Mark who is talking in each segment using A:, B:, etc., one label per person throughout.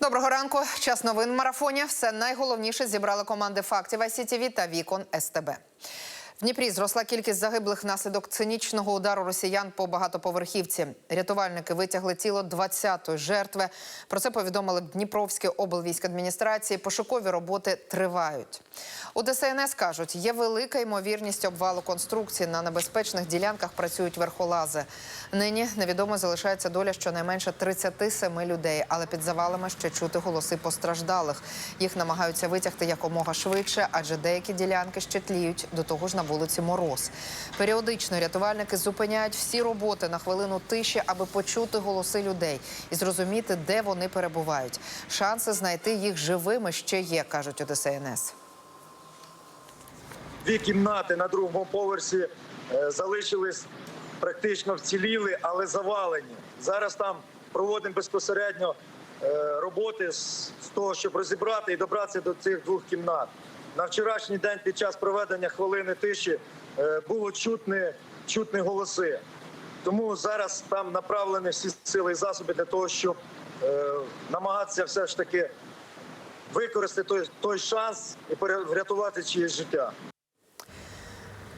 A: Доброго ранку. Час новин в марафоні. Все найголовніше зібрали команди фактів ICTV та Вікон СТБ. В Дніпрі зросла кількість загиблих внаслідок цинічного удару росіян по багатоповерхівці. Рятувальники витягли тіло 20-ї жертви. Про це повідомили в Дніпровській облвійськадміністрації. Пошукові роботи тривають. У ДСНС кажуть, є велика ймовірність обвалу конструкції. На небезпечних ділянках працюють верхолази. Нині невідомо залишається доля щонайменше 37 людей, але під завалами ще чути голоси постраждалих. Їх намагаються витягти якомога швидше, адже деякі ділянки ще тліють до того ж на вулиці Мороз. Періодично рятувальники зупиняють всі роботи на хвилину тиші, аби почути голоси людей і зрозуміти, де вони перебувають. Шанси знайти їх живими ще є, кажуть у ДСНС.
B: Дві кімнати на другому поверсі е, залишились практично вціліли, але завалені. Зараз там проводимо безпосередньо е, роботи з з того, щоб розібрати і добратися до цих двох кімнат. На вчорашній день під час проведення хвилини тиші е, було чутні, чутні голоси. Тому зараз там направлені всі сили і засоби для того, щоб е, намагатися все ж таки використати той, той шанс і врятувати чиєсь життя.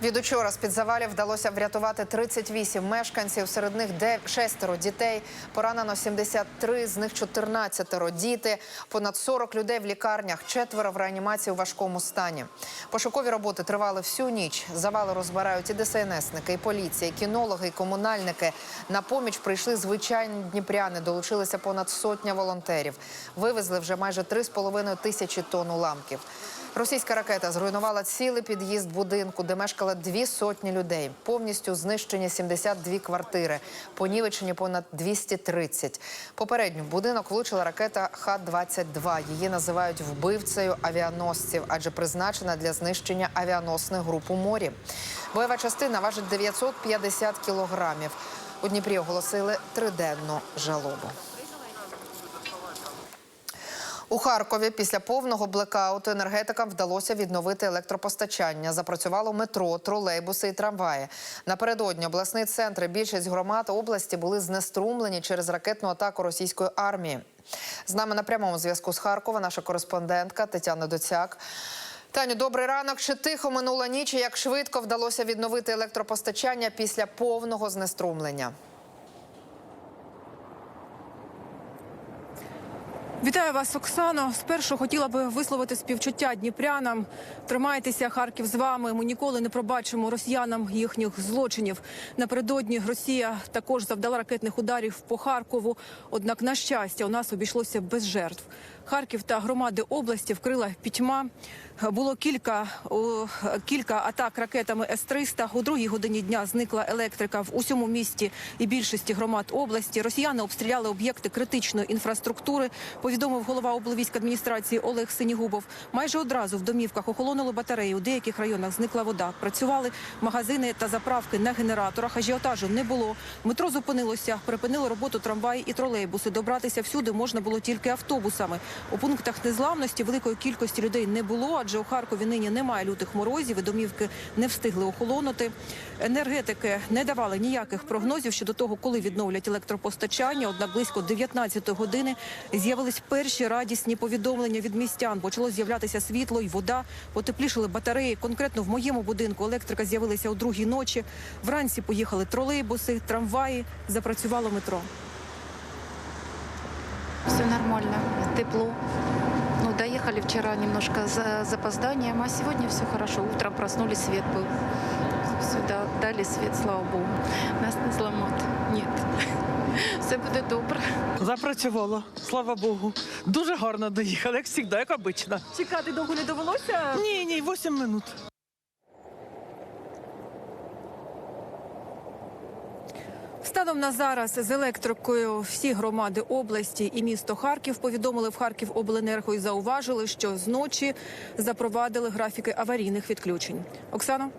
A: Від учора з-під завалів вдалося врятувати 38 мешканців. Серед них шестеро дітей. Поранено 73, з них 14 діти. Понад 40 людей в лікарнях, четверо в реанімації у важкому стані. Пошукові роботи тривали всю ніч. Завали розбирають і ДСНСники, і поліція, і кінологи, і комунальники. На поміч прийшли звичайні дніпряни. Долучилися понад сотня волонтерів. Вивезли вже майже 3,5 тисячі тонн уламків. Російська ракета зруйнувала цілий під'їзд будинку, де мешкало дві сотні людей. Повністю знищені 72 квартири, понівечені понад 230. Попередньо в будинок влучила ракета Х-22. Її називають вбивцею авіаносців, адже призначена для знищення авіаносних груп у морі. Бойова частина важить 950 кілограмів. У Дніпрі оголосили триденну жалобу. У Харкові після повного блекауту енергетикам вдалося відновити електропостачання. Запрацювало метро, тролейбуси і трамваї. Напередодні обласний центр і більшість громад області були знеструмлені через ракетну атаку російської армії. З нами на прямому зв'язку з Харкова наша кореспондентка Тетяна Доцяк. Таню, добрий ранок. Чи тихо минула ніч? Як швидко вдалося відновити електропостачання після повного знеструмлення?
C: Вітаю вас, Оксано. Спершу хотіла би висловити співчуття дніпрянам. Тримайтеся, Харків з вами. Ми ніколи не пробачимо росіянам їхніх злочинів. Напередодні Росія також завдала ракетних ударів по Харкову. Однак, на щастя, у нас обійшлося без жертв. Харків та громади області вкрила пітьма. Було кілька кілька атак ракетами С-300. У другій годині дня зникла електрика в усьому місті і більшості громад області. Росіяни обстріляли об'єкти критичної інфраструктури. Повідомив голова облвійськадміністрації Олег Синігубов. Майже одразу в домівках охолонули батареї. У деяких районах зникла вода. Працювали магазини та заправки на генераторах. Ажіотажу не було. Метро зупинилося, припинили роботу трамваї і тролейбуси. Добратися всюди можна було тільки автобусами. У пунктах незламності великої кількості людей не було, адже у Харкові нині немає лютих морозів. і Домівки не встигли охолонути. Енергетики не давали ніяких прогнозів щодо того, коли відновлять електропостачання. Однак близько 19 години з'явились перші радісні повідомлення від містян. Почало з'являтися світло і вода. Потеплішили батареї. Конкретно в моєму будинку електрика з'явилася у другій ночі. Вранці поїхали тролейбуси, трамваї. Запрацювало метро.
D: Все нормально, тепло. Ну, доехали вчера немножко за запозданием, а сегодня все хорошо. Утром проснулись, свет был. Сюда дали свет, слава Богу. Нас не зламати. Ні. Все буде добре.
E: Запрацювало, слава Богу. Дуже гарно доїхали, як завжди, як обично.
C: Чекати довго не довелося.
E: Ні, ні, 8 минут.
C: Станом на зараз з електрикою всі громади області і місто Харків повідомили в Харків обленерго і зауважили, що зночі запровадили графіки аварійних відключень. Оксана.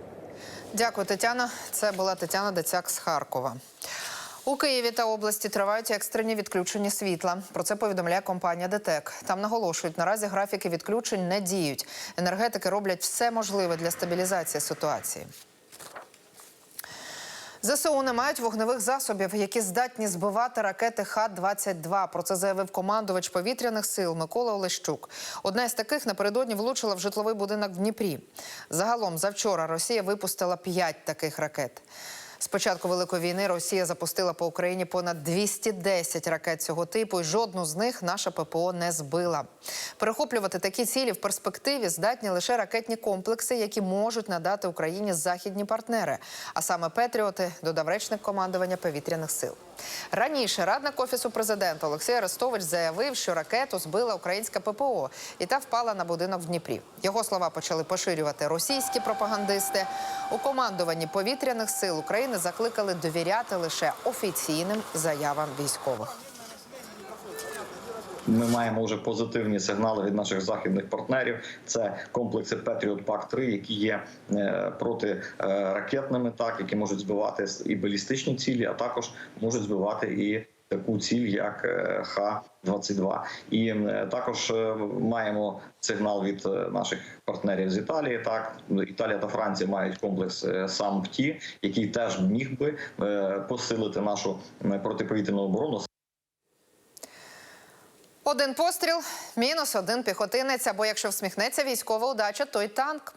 A: Дякую, Тетяна. Це була Тетяна Децяк з Харкова. У Києві та області тривають екстрені відключення світла. Про це повідомляє компанія ДТЕК. Там наголошують, наразі графіки відключень не діють. Енергетики роблять все можливе для стабілізації ситуації. ЗСУ не мають вогневих засобів, які здатні збивати ракети Х-22. Про це заявив командувач повітряних сил Микола Олещук. Одна із таких напередодні влучила в житловий будинок в Дніпрі. Загалом завчора Росія випустила п'ять таких ракет. З початку великої війни Росія запустила по Україні понад 210 ракет цього типу, і жодну з них наша ППО не збила. Перехоплювати такі цілі в перспективі здатні лише ракетні комплекси, які можуть надати Україні західні партнери, а саме Петріоти, додав речник командування повітряних сил. Раніше радник офісу президента Олексій Арестович заявив, що ракету збила українська ППО, і та впала на будинок в Дніпрі. Його слова почали поширювати російські пропагандисти. У командуванні повітряних сил України закликали довіряти лише офіційним заявам військових.
F: Ми маємо вже позитивні сигнали від наших західних партнерів. Це комплекси Patriot Pack 3 які є е, протиракетними, так які можуть збивати і балістичні цілі, а також можуть збивати і таку ціль, як е, Х-22. І е, також е, маємо сигнал від наших партнерів з Італії. Так Італія та Франція мають комплекс САМ-ПТІ, який теж міг би посилити нашу протиповітряну оборону.
A: Один постріл, мінус один піхотинець. Або якщо всміхнеться військова удача, то й танк.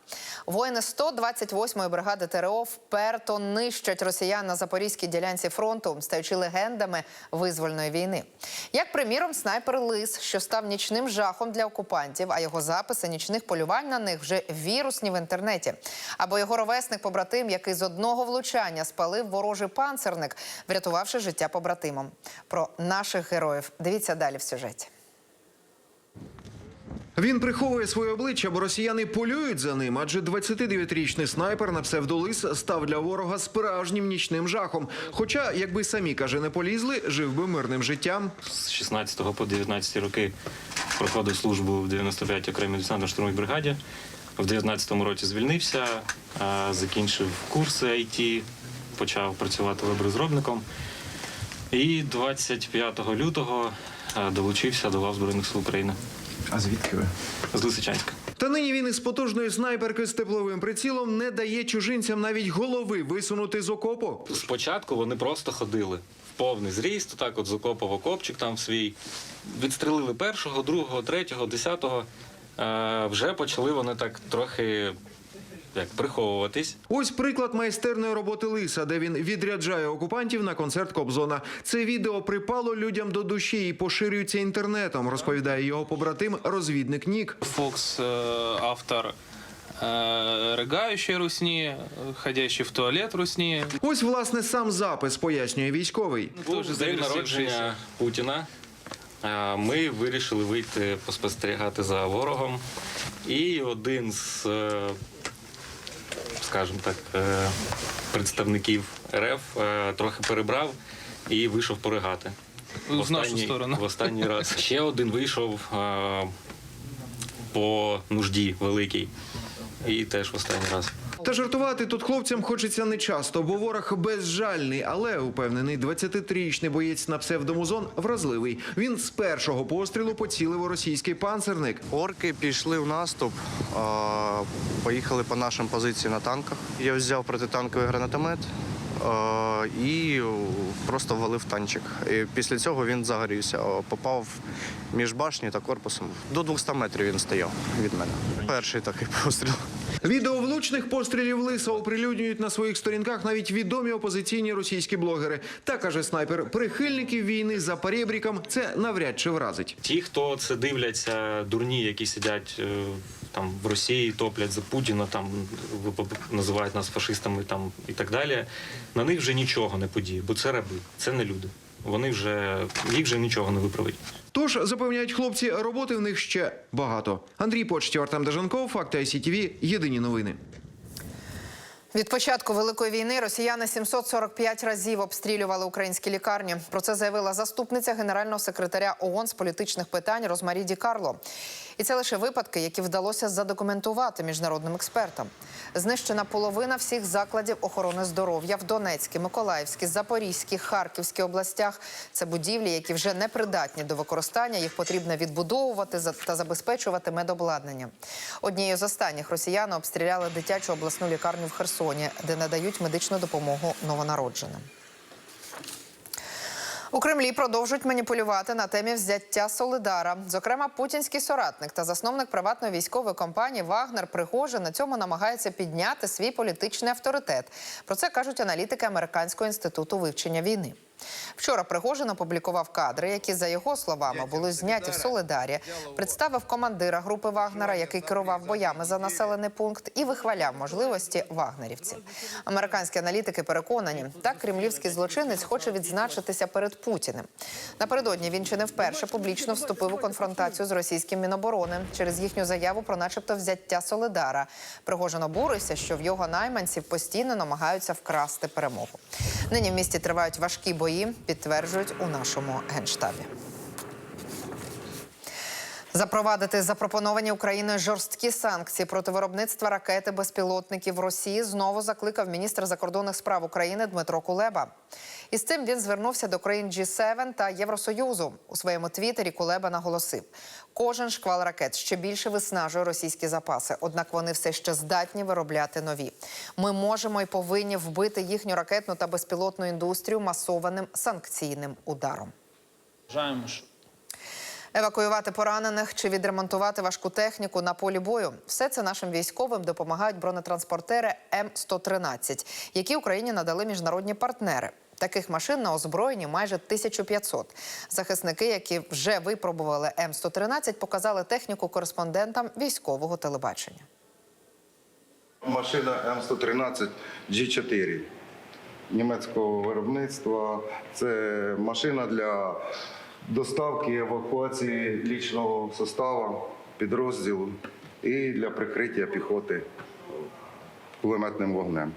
A: Воїни 128-ї бригади ТРО вперто нищать росіян на запорізькій ділянці фронту, стаючи легендами визвольної війни. Як приміром, снайпер Лис, що став нічним жахом для окупантів, а його записи нічних полювань на них вже вірусні в інтернеті. Або його ровесник побратим, який з одного влучання спалив ворожий панцерник, врятувавши життя побратимам. Про наших героїв дивіться далі в сюжеті.
G: Він приховує своє обличчя, бо росіяни полюють за ним. Адже 29-річний снайпер на псевдолис став для ворога справжнім нічним жахом. Хоча, якби самі каже, не полізли, жив би мирним життям.
H: з 16 по 19 роки проходив службу в 95-й окремій десантно-штурмовій бригаді. В 19-му році звільнився, закінчив курси IT, почав працювати веб-розробником. І 25 лютого долучився до лав Збройних сил України
I: А звідки ви?
H: з Лисичанська.
G: Та нині він із потужної снайперки з тепловим прицілом не дає чужинцям навіть голови висунути з окопу.
H: Спочатку вони просто ходили в повний зріст, так от з окопа в окопчик там свій. Відстрелили першого, другого, третього, десятого. Е, вже почали вони так трохи як приховуватись.
G: Ось приклад майстерної роботи лиса, де він відряджає окупантів на концерт Кобзона. Це відео припало людям до душі і поширюється інтернетом, розповідає його побратим, розвідник Нік.
J: Фокс э, автор э, рыгающей русни, э, ходящий в туалет русни.
G: Ось власне сам запис пояснює військовий.
H: Був
J: Тоже
H: день
J: завершившийся.
H: народження Путіна. Е, Ми вирішили вийти поспостерігати за ворогом. І один з, е, скажімо так, е, представників РФ е, трохи перебрав і вийшов поригати.
J: В нашу сторону.
H: В останній раз. Ще один вийшов е, по нужді великій. І теж в останній раз.
G: Та жартувати тут хлопцям хочеться не часто, бо ворог безжальний, але упевнений 23-річний боєць на псевдомузон вразливий. Він з першого пострілу поцілив у російський панцерник.
I: Орки пішли в наступ, поїхали по нашим позиціям на танках. Я взяв протитанковий гранатомет і просто валив танчик. І після цього він загорівся, попав між башнею та корпусом. До 200 метрів він стояв від мене. Перший такий постріл.
G: Відео влучних пострілів лиса оприлюднюють на своїх сторінках навіть відомі опозиційні російські блогери. Та каже снайпер, прихильників війни за перебріком це навряд чи вразить.
H: Ті, хто це дивляться, дурні, які сидять е, там в Росії, топлять за Путіна, там називають нас фашистами там і так далі. На них вже нічого не подіє, бо це раби, це не люди. Вони вже їх вже нічого не виправить.
G: Тож запевняють хлопці, роботи в них ще багато. Андрій Почтів, Артем Дежанков, Факти ICTV, Єдині новини.
A: Від початку великої війни росіяни 745 разів обстрілювали українські лікарні. Про це заявила заступниця генерального секретаря ООН з політичних питань Розмарі Ді Карло. І це лише випадки, які вдалося задокументувати міжнародним експертам. Знищена половина всіх закладів охорони здоров'я в Донецькій, Миколаївській, Запорізькій, Харківській областях. Це будівлі, які вже не придатні до використання. Їх потрібно відбудовувати та забезпечувати медобладнанням. Однією з останніх росіяни обстріляли дитячу обласну лікарню в Херсоні, де надають медичну допомогу новонародженим. У Кремлі продовжують маніпулювати на темі взяття Солидара. Зокрема, путінський соратник та засновник приватної військової компанії Вагнер Пригожин на цьому намагається підняти свій політичний авторитет. Про це кажуть аналітики Американського інституту вивчення війни. Вчора Пригожин опублікував кадри, які за його словами були зняті в Солидарі. Представив командира групи Вагнера, який керував боями за населений пункт, і вихваляв можливості вагнерівців. Американські аналітики переконані, так кремлівський злочинець хоче відзначитися перед Путіним. Напередодні він чи не вперше публічно вступив у конфронтацію з російським міноборони через їхню заяву про, начебто, взяття Солидара. Пригожин обурився, що в його найманців постійно намагаються вкрасти перемогу. Нині в місті тривають важкі бої, підтверджують у нашому генштабі. Запровадити запропоновані Україною жорсткі санкції проти виробництва ракети безпілотників Росії знову закликав міністр закордонних справ України Дмитро Кулеба. Із цим він звернувся до країн G7 та Євросоюзу. У своєму твіттері Кулеба наголосив: кожен шквал ракет ще більше виснажує російські запаси, однак вони все ще здатні виробляти нові. Ми можемо і повинні вбити їхню ракетну та безпілотну індустрію масованим санкційним ударом.
K: Вважаємо, що
A: Евакуювати поранених чи відремонтувати важку техніку на полі бою все це нашим військовим допомагають бронетранспортери М113, які Україні надали міжнародні партнери. Таких машин на озброєнні майже 1500. Захисники, які вже випробували М113, показали техніку кореспондентам військового телебачення.
L: Машина М113 G4 німецького виробництва. Це машина для доставки евакуації лічного составу підрозділу і для прикриття піхоти кулеметним вогнем.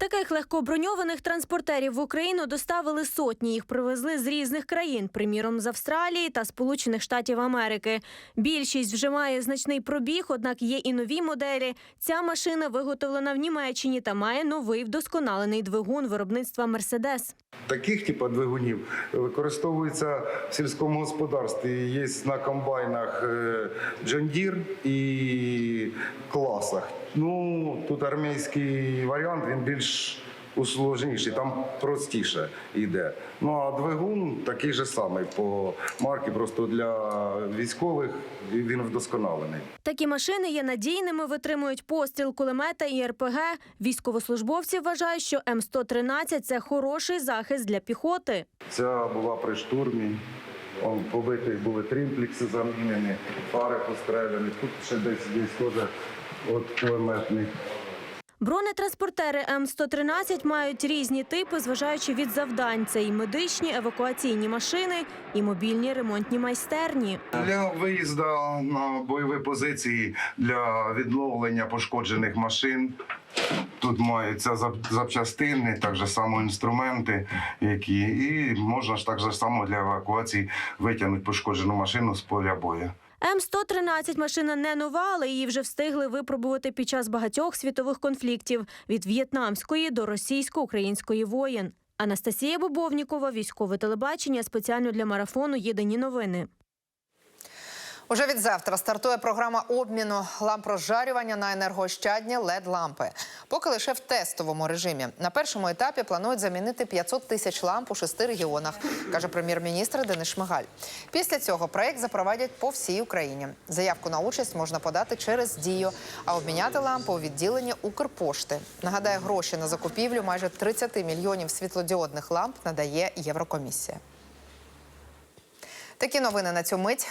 M: Таких легкоброньованих транспортерів в Україну доставили сотні. Їх привезли з різних країн, приміром з Австралії та Сполучених Штатів Америки. Більшість вже має значний пробіг, однак є і нові моделі. Ця машина виготовлена в Німеччині та має новий вдосконалений двигун виробництва Мерседес.
L: Таких типу двигунів використовується в сільському господарстві. Є на комбайнах е, Deere і класах. Ну тут армійський варіант, він більш усложніший, там простіше йде. Ну а двигун такий же самий по марки, просто для військових він вдосконалений.
M: Такі машини є надійними, витримують постріл кулемета і РПГ. Військовослужбовці вважають, що М113 – це хороший захист для піхоти.
L: Ця була при штурмі. Он побиті були тримплекси замінені, фари постріляні. Тут ще десь десь теж от кулеметний.
M: Бронетранспортери М113 мають різні типи, зважаючи від завдань. Це і медичні, евакуаційні машини, і мобільні ремонтні майстерні.
L: Для виїзду на бойові позиції для відновлення пошкоджених машин. Тут маються зап- запчастини, так же само інструменти, які і можна ж так же само для евакуації витягнути пошкоджену машину з поля бою.
M: М113 машина не нова, але її вже встигли випробувати під час багатьох світових конфліктів від в'єтнамської до російсько-української воєн. Анастасія Бобовнікова, військове телебачення, спеціально для марафону Єдині новини.
A: Уже від завтра стартує програма обміну ламп розжарювання на енергоощадні led лампи Поки лише в тестовому режимі. На першому етапі планують замінити 500 тисяч ламп у шести регіонах, каже прем'єр-міністр Денис Шмигаль. Після цього проект запровадять по всій Україні. Заявку на участь можна подати через дію, а обміняти лампи у відділенні Укрпошти. Нагадаю, гроші на закупівлю майже 30 мільйонів світлодіодних ламп надає Єврокомісія. Такі новини на цю мить.